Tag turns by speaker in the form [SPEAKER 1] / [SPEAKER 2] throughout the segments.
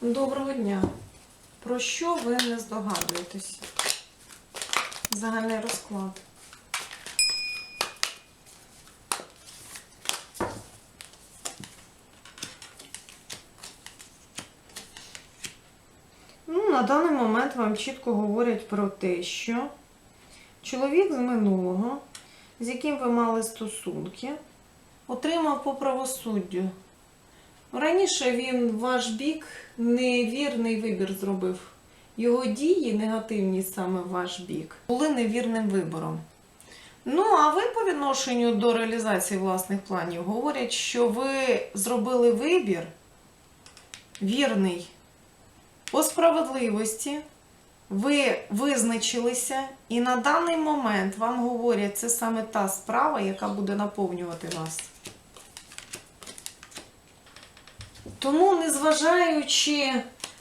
[SPEAKER 1] Доброго дня. Про що ви не здогадуєтесь? Загальний розклад. Ну, на даний момент вам чітко говорять про те, що чоловік з минулого, з яким ви мали стосунки, отримав по правосуддю. Раніше він ваш бік невірний вибір зробив. Його дії, негативні саме ваш бік, були невірним вибором. Ну, а ви по відношенню до реалізації власних планів говорять, що ви зробили вибір вірний по справедливості, ви визначилися, і на даний момент вам говорять, це саме та справа, яка буде наповнювати вас. Тому, незважаючи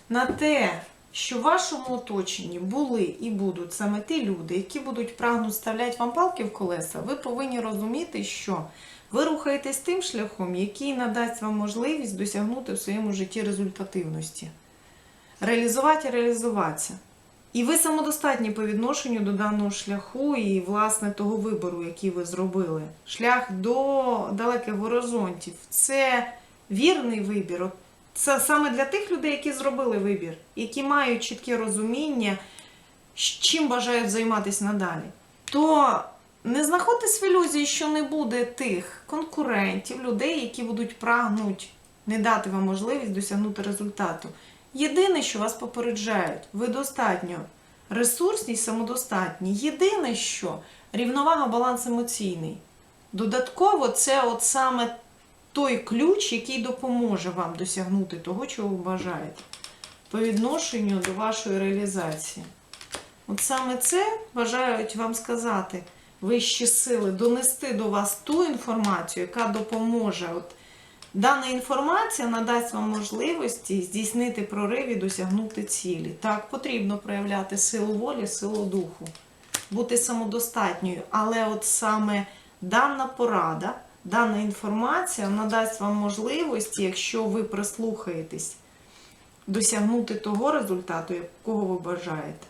[SPEAKER 1] на те, що в вашому оточенні були і будуть саме ті люди, які будуть прагнути вставляти вам палки в колеса, ви повинні розуміти, що ви рухаєтесь тим шляхом, який надасть вам можливість досягнути в своєму житті результативності. Реалізувати і реалізуватися. І ви самодостатні по відношенню до даного шляху і, власне, того вибору, який ви зробили. Шлях до далеких горизонтів. Це вірний вибір. Це саме для тих людей, які зробили вибір, які мають чітке розуміння, чим бажають займатися надалі. То не знаходьтесь в ілюзії, що не буде тих конкурентів, людей, які будуть прагнуть не дати вам можливість досягнути результату. Єдине, що вас попереджають, ви достатньо ресурсні й самодостатні. Єдине, що рівновага, баланс емоційний. Додатково, це от саме той ключ, який допоможе вам досягнути того, чого ви бажаєте, по відношенню до вашої реалізації. От саме це бажають вам сказати вищі сили, донести до вас ту інформацію, яка допоможе. От Дана інформація надасть вам можливості здійснити прорив і досягнути цілі. Так, потрібно проявляти силу волі, силу духу, бути самодостатньою. Але от саме дана порада, дана інформація надасть вам можливості, якщо ви прислухаєтесь, досягнути того результату, якого ви бажаєте.